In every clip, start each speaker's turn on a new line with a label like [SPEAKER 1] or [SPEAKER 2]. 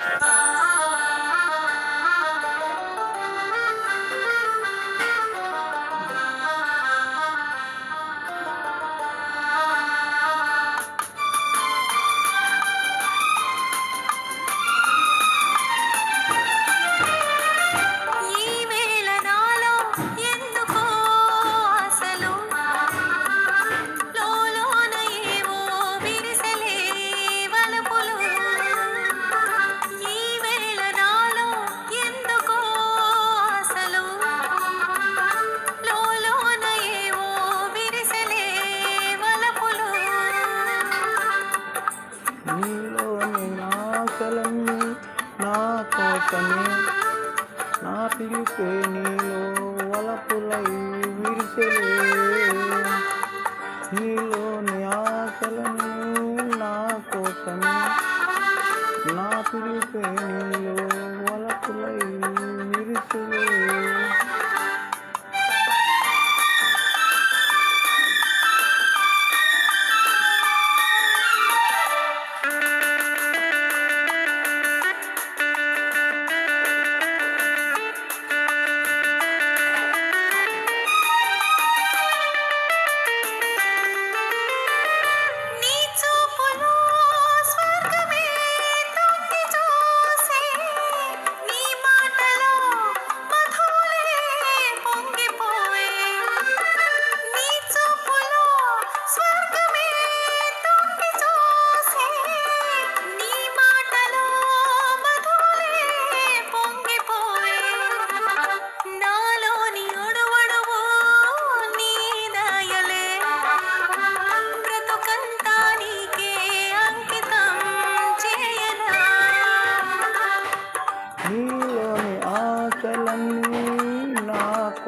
[SPEAKER 1] Uh -huh. కోసమే నా పిలిపే నీలో వలపులై విరిసలే. నీలోని ఆశలన్నీ నా కోసమే నా పిలిపే నీలో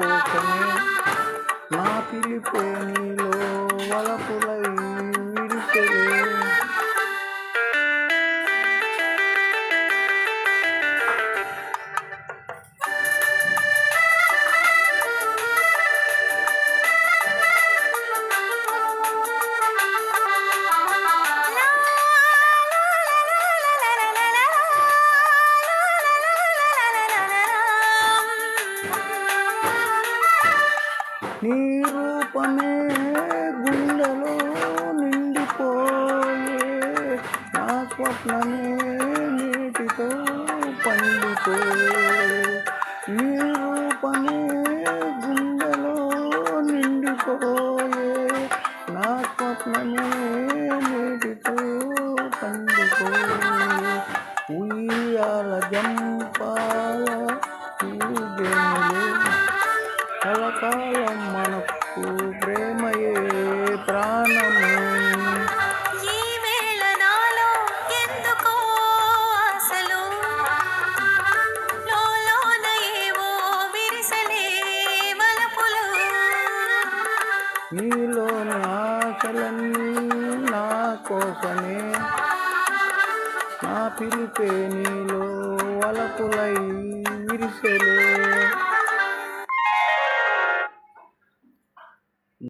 [SPEAKER 2] నా నీ
[SPEAKER 1] రూపమే గుండెలో నిండిపోయే నా స్వప్నమే నీటితో పండిపోయే. నీ రూపమే గుండెలో నిండిపోయే నా స్వప్నమే నీటితో పండిపోయే. ఉయ్యాల
[SPEAKER 2] జమ్మ నీలో
[SPEAKER 1] ఆశలన్నీ నా కోసమే. నా పిలిపే నీలో వలపులై విరిసెలే.